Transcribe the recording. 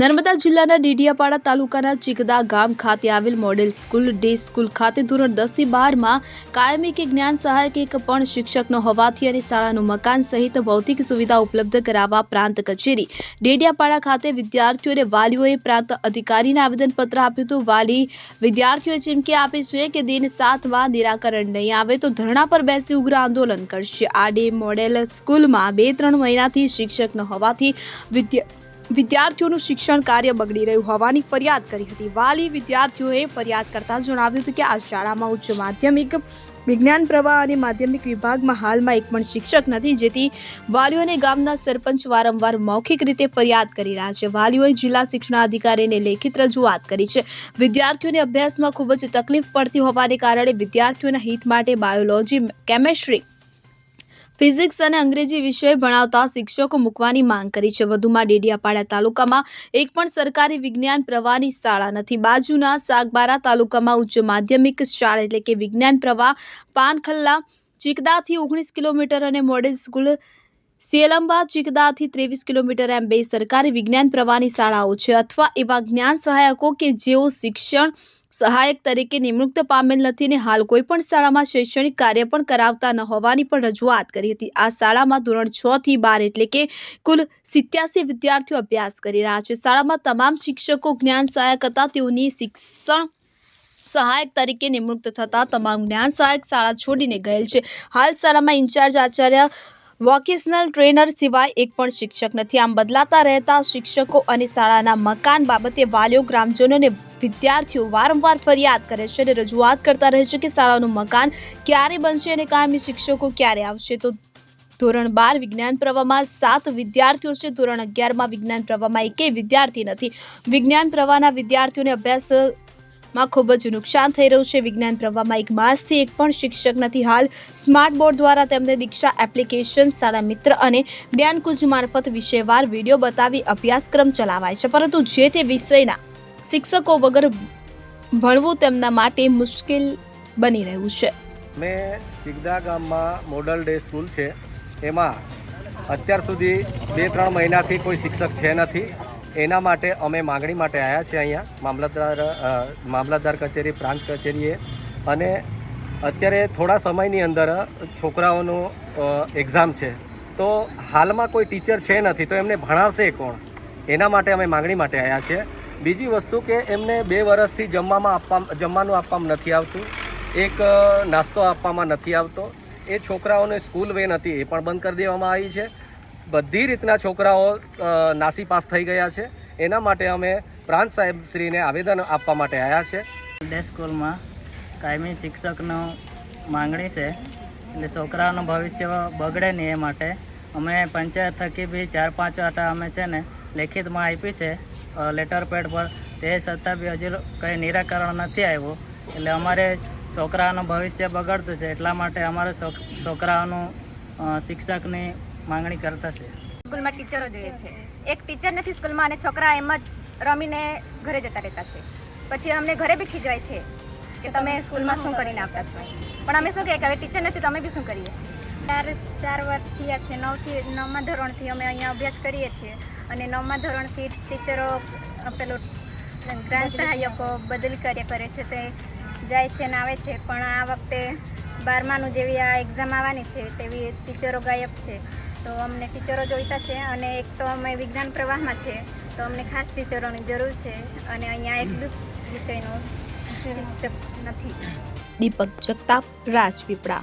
નર્મદા જિલ્લાના ડેડિયાપાડા તાલુકાના ચીકદા ગામ ખાતે આવેલ મોડેલ સ્કૂલ, ડે સ્કૂલ ખાતે ધોરણ દસથી બારમાં કાયમી કે જ્ઞાન સહાયક એક પણ શિક્ષકનો હોવાથી અને શાળાનું મકાન સહિત ભૌતિક સુવિધા ઉપલબ્ધ કરાવવા પ્રાંત કચેરી. ડેડિયાપાડા ખાતે વિદ્યાર્થીઓ અને વાલીઓએ પ્રાંત અધિકારીને આવેદનપત્ર આપ્યું હતું. વાલી વિદ્યાર્થીઓએ ચીમકી આપી છે કે દિન સાતમાં નિરાકરણ નહીં આવે તો ધરણા પર બેસી ઉગ્ર આંદોલન કરશે. આ ડે મોડેલ સ્કૂલમાં બે ત્રણ મહિનાથી શિક્ષક ન હોવાથી વિદ્યા વિદ્યાર્થીઓનું શિક્ષણ કાર્ય બગડી રહ્યું હોવાની ફરિયાદ કરી હતી. વાલી વિદ્યાર્થીઓએ ફરિયાદ કરતા જણાવ્યું હતું કે આ શાળામાં ઉચ્ચ માધ્યમિક, વિજ્ઞાન પ્રવાહ અને માધ્યમિક વિભાગમાં હાલમાં એક પણ શિક્ષક નથી, જેથી વાલીઓને ગામના સરપંચ વારંવાર મૌખિક રીતે ફરિયાદ કરી રહ્યા છે. વાલીઓએ જિલ્લા શિક્ષણાધિકારીને લેખિત રજૂઆત કરી છે. વિદ્યાર્થીઓને અભ્યાસમાં ખૂબ જ તકલીફ પડતી હોવાને કારણે વિદ્યાર્થીઓના હિત માટે બાયોલોજી, કેમેસ્ટ્રી ફિઝિક્સ અને અંગ્રેજી વિષય ભણાવતા શિક્ષકો મૂકવાની માંગ કરી છે. વધુમાં ડેડિયાપાડા તાલુકામાં એક પણ સરકારી વિજ્ઞાન પ્રવાહની શાળા નથી. બાજુના સાગબારા તાલુકામાં ઉચ્ચ માધ્યમિક શાળા એટલે કે વિજ્ઞાન પ્રવાહ પાનખલ્લા, ચિકદાથી ઓગણીસ કિલોમીટર અને મોડેલ સ્કૂલ સિયલંબા ચીકદાથી ત્રેવીસ કિલોમીટર એમ બે સરકારી વિજ્ઞાન પ્રવાહની શાળાઓ છે. અથવા એવા જ્ઞાન સહાયકો કે જેઓ શિક્ષણ સહાયક તરીકે નિમણૂક પામેલ નથી અને હાલ કોઈ પણ શાળામાં શૈક્ષણિક કાર્ય પણ કરાવતા ન હોવાની પણ રજૂઆત કરી હતી. આ શાળામાં ધોરણ છ થી બાર એટલે કે કુલ સિત્યાસી વિદ્યાર્થીઓ અભ્યાસ કરી રહ્યા છે. શાળામાં તમામ શિક્ષકો, જ્ઞાન સહાયક હતા. તેઓની શિક્ષણ સહાયક તરીકે નિમણૂક થતા તમામ જ્ઞાન સહાયક શાળા છોડીને ગયેલ છે. હાલ શાળામાં ઇન્ચાર્જ આચાર્ય, વોકેશનલ ટ્રેનર સિવાય એક પણ શિક્ષક નથી. આમ બદલાતા રહેતા શિક્ષકો અને શાળાના મકાન બાબતે વાલીઓ ગ્રામજનો અને વિદ્યાર્થીઓ વારંવાર ફરિયાદ કરે છે અને રજૂઆત કરતા રહે છે કે શાળાનું મકાન ક્યારે બનશે અને કાયમી શિક્ષકો ક્યારે આવશે. તો ધોરણ બાર વિજ્ઞાન પ્રવાહમાં સાત વિદ્યાર્થીઓ છે. ધોરણ અગિયારમાં વિજ્ઞાન પ્રવાહમાં એકેય વિદ્યાર્થી નથી. વિજ્ઞાન પ્રવાહના વિદ્યાર્થીઓને અભ્યાસમાં ખૂબ જ નુકસાન થઈ રહ્યું છે. વિજ્ઞાન પ્રવાહમાં એક માસથી એક પણ શિક્ષક નથી. હાલ સ્માર્ટ બોર્ડ દ્વારા તેમને દીક્ષા એપ્લિકેશન શાળા મિત્ર અને જ્ઞાનકુંજ મારફત વિષયવાર વીડિયો બતાવી અભ્યાસક્રમ ચલાવાય છે. પરંતુ જે તે વિષયના શિક્ષકો વગર ભણવું તેમના માટે મુશ્કેલ બની રહ્યું છે. મેં ચિગદા ગામમાં મોડલ ડે સ્કૂલ છે. એમાં અત્યાર સુધી બે ત્રણ મહિનાથી કોઈ શિક્ષક છે નથી. એના માટે અમે માગણી માટે આવ્યા છીએ અહીંયા, મામલતદાર મામલતદાર કચેરી, પ્રાંત કચેરીએ. અને અત્યારે થોડા સમયની અંદર છોકરાઓનું એક્ઝામ છે. તો હાલમાં કોઈ ટીચર છે નથી, તો એમને ભણાવશે કોણ? એના માટે અમે માગણી માટે આવ્યા છે બીજી વસ્તુ કે એમને બે વર્ષથી જમવામાં આપવા જમવાનું આપવામાં નથી આવતું. એક નાસ્તો આપવામાં નથી આવતો. એ છોકરાઓને સ્કૂલ વેન હતી, એ પણ બંધ કરી દેવામાં આવી છે. બધી રીતના છોકરાઓ નાસી પાસ થઈ ગયા છે. એના માટે અમે પ્રાંત સાહેબશ્રીને આવેદન આપવા માટે આવ્યા છે. સ્કૂલમાં કાયમી શિક્ષકનો માંગણી છે. એટલે છોકરાઓનું ભવિષ્ય બગડે નહીં એ માટે અમે પંચાયત થકી બી ચાર પાંચ વાટા અમે છે ને લેખિતમાં આપી છે. લેટર પેડ પર. તે છતાં બી હજી કંઈ નિરાકરણ નથી આવ્યું. એટલે અમારે છોકરાઓનું ભવિષ્ય બગડતું છે. એટલા માટે અમારે છોકરાઓનું શિક્ષકની માંગણી કરતા છે. સ્કૂલમાં ટીચરો જોઈએ છે. એક ટીચર નથી સ્કૂલમાં અને છોકરા એમ જ રમીને ઘરે જતા રહેતા છે. પછી અમને ઘરે બી ખીજવાય છે કે તમે સ્કૂલમાં શું કરીને આપતા છો? પણ અમે શું કહીએ કે હવે ટીચર નથી તમે બી શું કરીએ? ચાર ચાર વર્ષ થયા છે, નવથી નવમા ધોરણથી અમે અહીંયા અભ્યાસ કરીએ છીએ અને નવમા ધોરણથી ટીચરો પેલો ગ્રાન્ટ સહાયકો બદલી કર્યા કરે છે, તે જાય છે ને આવે છે. પણ આ વખતે બારમાનું જેવી આ એક્ઝામ આવવાની છે, તેવી ટીચરો ગાયબ છે. તો અમને ટીચરો જોઈતા છે અને એક તો અમે વિજ્ઞાન પ્રવાહમાં છે, તો અમને ખાસ ટીચરોની જરૂર છે અને અહીંયા એક દુઃખ વિષયનું નથી. દીપક જગતાપ, રાજપીપળા.